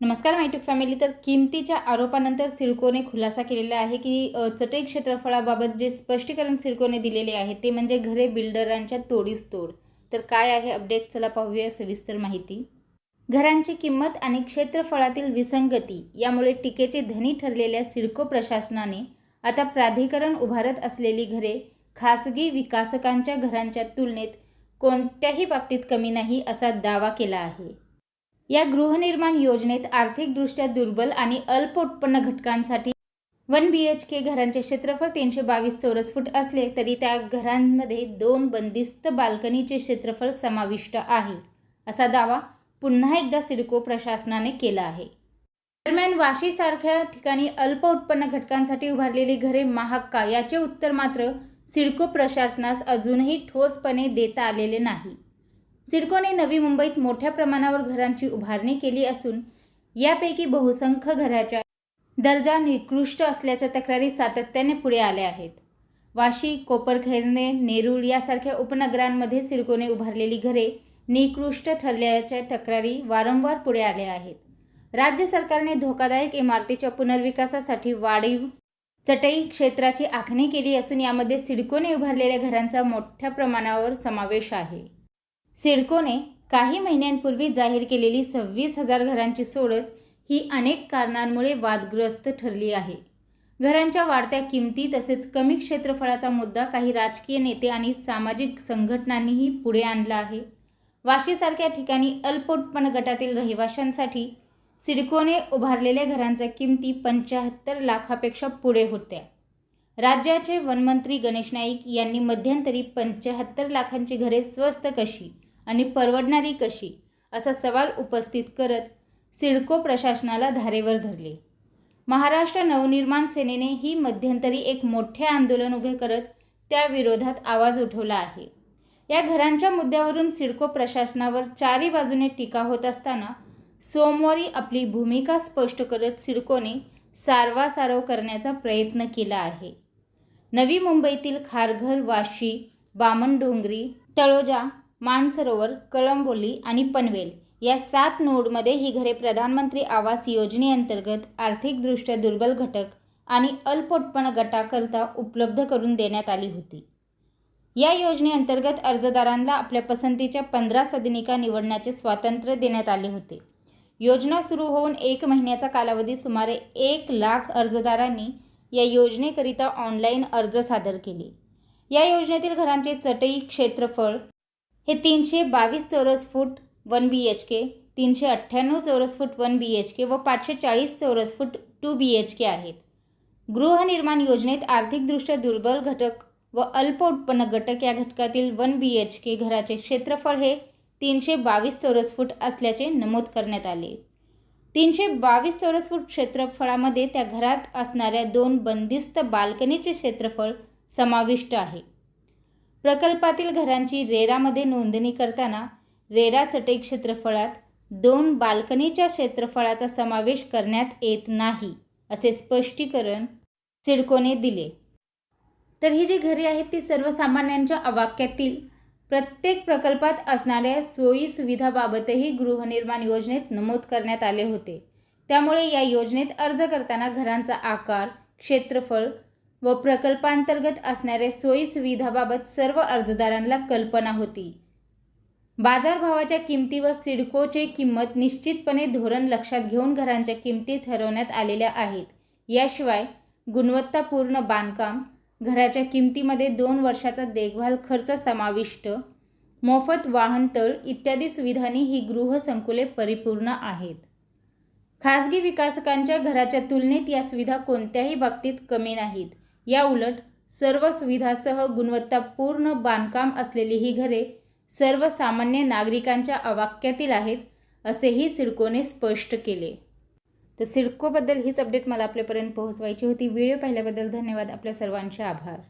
नमस्कार माय फॅमिली तर किमतीच्या आरोपानंतर सिडकोने खुलासा केलेला आहे की चटई क्षेत्रफळाबाबत जे स्पष्टीकरण सिडकोने दिलेले आहे ते म्हणजे घरे बिल्डरांच्या तोडीस तोड तर काय आहे अपडेट चला पाहूया सविस्तर माहिती. घरांची किंमत आणि क्षेत्रफळातील विसंगती यामुळे टीकेचे धनी ठरलेल्या सिडको प्रशासनाने आता प्राधिकरण उभारत असलेली घरे खासगी विकासकांच्या घरांच्या तुलनेत कोणत्याही बाबतीत कमी नाही असा दावा केला आहे. या गृहनिर्माण योजनेत आर्थिकदृष्ट्या दुर्बल आणि अल्प उत्पन्न घटकांसाठी वन बी एच के घरांचे क्षेत्रफळ तीनशे बावीस चौरस फूट असले तरी त्या घरांमध्ये दोन बंदिस्त बाल्कनीचे क्षेत्रफळ समाविष्ट आहे असा दावा पुन्हा एकदा सिडको प्रशासनाने केला आहे. दरम्यान वाशीसारख्या ठिकाणी अल्प उत्पन्न घटकांसाठी उभारलेली घरे महाग का याचे उत्तर मात्र सिडको प्रशासनास अजूनही ठोसपणे देता आलेले नाही. सिडकोने नवी मुंबईत मोठ्या प्रमाणावर घरांची उभारणी केली असून यापैकी बहुसंख्य घराच्या दर्जा निकृष्ट असल्याच्या तक्रारी सातत्याने पुढे आल्या आहेत. वाशी कोपरखैरणे नेरूळ यासारख्या उपनगरांमध्ये सिडकोने उभारलेली घरे निकृष्ट ठरल्याच्या तक्रारी वारंवार पुढे आल्या आहेत. राज्य सरकारने धोकादायक इमारतीच्या पुनर्विकासासाठी वाढीव चटई क्षेत्राची आखणी केली असून यामध्ये सिडकोने उभारलेल्या घरांचा मोठ्या प्रमाणावर समावेश आहे. सिडकोने काही महिन्यांपूर्वी जाहीर केलेली सव्वीस हजार घरांची सोडत ही अनेक कारणांमुळे वादग्रस्त ठरली आहे. घरांच्या वाढत्या किमती तसेच कमी क्षेत्रफळाचा मुद्दा काही राजकीय नेते आणि सामाजिक संघटनांनीही पुढे आणला आहे. वाशीसारख्या ठिकाणी अल्प गटातील रहिवाशांसाठी सिडकोने उभारलेल्या घरांच्या किमती पंच्याहत्तर लाखापेक्षा पुढे होत्या. राज्याचे वनमंत्री गणेश नाईक यांनी मध्यंतरी पंच्याहत्तर लाखांची घरे स्वस्त कशी आणि परवडणारी कशी असा सवाल उपस्थित करत सिडको प्रशासनाला धारेवर धरले. महाराष्ट्र नवनिर्माण सेनेने ही मध्यंतरी एक मोठे आंदोलन उभे करत त्या विरोधात आवाज उठवला आहे. या घरांच्या मुद्द्यावरून सिडको प्रशासनावर चारी बाजूने टीका होत असताना सोमवारी आपली भूमिका स्पष्ट करत सिडकोने सारवासारव करण्याचा प्रयत्न केला आहे. नवी मुंबईतील खारघर वाशी बामणडोंगरी तळोजा मानसरोवर कळंबोली आणि पनवेल या सात नोडमध्ये ही घरे प्रधानमंत्री आवास योजनेअंतर्गत आर्थिकदृष्ट्या दुर्बल घटक आणि अल्पोत्पन्न गटाकरता उपलब्ध करून देण्यात आली होती. या योजनेअंतर्गत अर्जदारांना आपल्या पसंतीच्या पंधरा सदनिका निवडण्याचे स्वातंत्र्य देण्यात आले होते. योजना सुरू होऊन एक महिन्याचा कालावधी सुमारे एक लाख अर्जदारांनी या योजनेकरिता ऑनलाईन अर्ज सादर केले. या योजनेतील घरांचे चटई क्षेत्रफळ हे तीनशे बावीस चौरस फूट वन बी एच के तीनशे अठ्ठ्याण्णव चौरस फूट वन बी एच के व पाचशे चाळीस चौरस फूट टू बी एच के आहेत. गृहनिर्माण योजनेत आर्थिकदृष्ट्या दुर्बल घटक व अल्प उत्पन्न घटक या घटकातील वन बी एच के घराचे क्षेत्रफळ हे तीनशे बावीस चौरस फूट असल्याचे नमूद करण्यात आले. तीनशे बावीस चौरस फूट क्षेत्रफळामध्ये त्या घरात असणाऱ्या दोन बंदिस्त बाल्कनीचे क्षेत्रफळ समाविष्ट आहे. प्रकल्पातील घरांची रेरामध्ये नोंदणी करताना रेरा चटई क्षेत्रफळात दोन बाल्कनीच्या क्षेत्रफळाचा समावेश करण्यात येत नाही असे स्पष्टीकरण सिडकोने दिले. तर ही जी घरे आहेत ती सर्वसामान्यांच्या अवाक्यातील प्रत्येक प्रकल्पात असणाऱ्या सोयीसुविधाबाबतही गृहनिर्माण योजनेत नमूद करण्यात आले होते. त्यामुळे या योजनेत अर्ज करताना घरांचा आकार क्षेत्रफळ व प्रकल्पांतर्गत असणाऱ्या सोयीसुविधाबाबत सर्व अर्जदारांना कल्पना होती. बाजारभावाच्या किमती व सिडकोचे किंमत निश्चितपणे धोरण लक्षात घेऊन घरांच्या किमती ठरवण्यात आलेल्या आहेत. याशिवाय गुणवत्तापूर्ण बांधकाम घराच्या किमतीमध्ये दोन वर्षाचा देखभाल खर्च समाविष्ट मोफत वाहनतळ इत्यादी सुविधांनी ही गृहसंकुले परिपूर्ण आहेत. खाजगी विकासकांच्या घराच्या तुलनेत या सुविधा कोणत्याही बाबतीत कमी नाहीत. या उलट सर्व सुविधासह गुणवत्तापूर्ण बांधकाम असलेली ही घरे सर्वसामान्य नागरिकांच्या अवाक्यातील आहेत असेही सिडकोने स्पष्ट केले. तर सिडकोबद्दल हीच अपडेट मला आपल्यापर्यंत पोहोचवायची होती. व्हिडिओ पाहिल्याबद्दल धन्यवाद. आपल्या सर्वांचे आभार.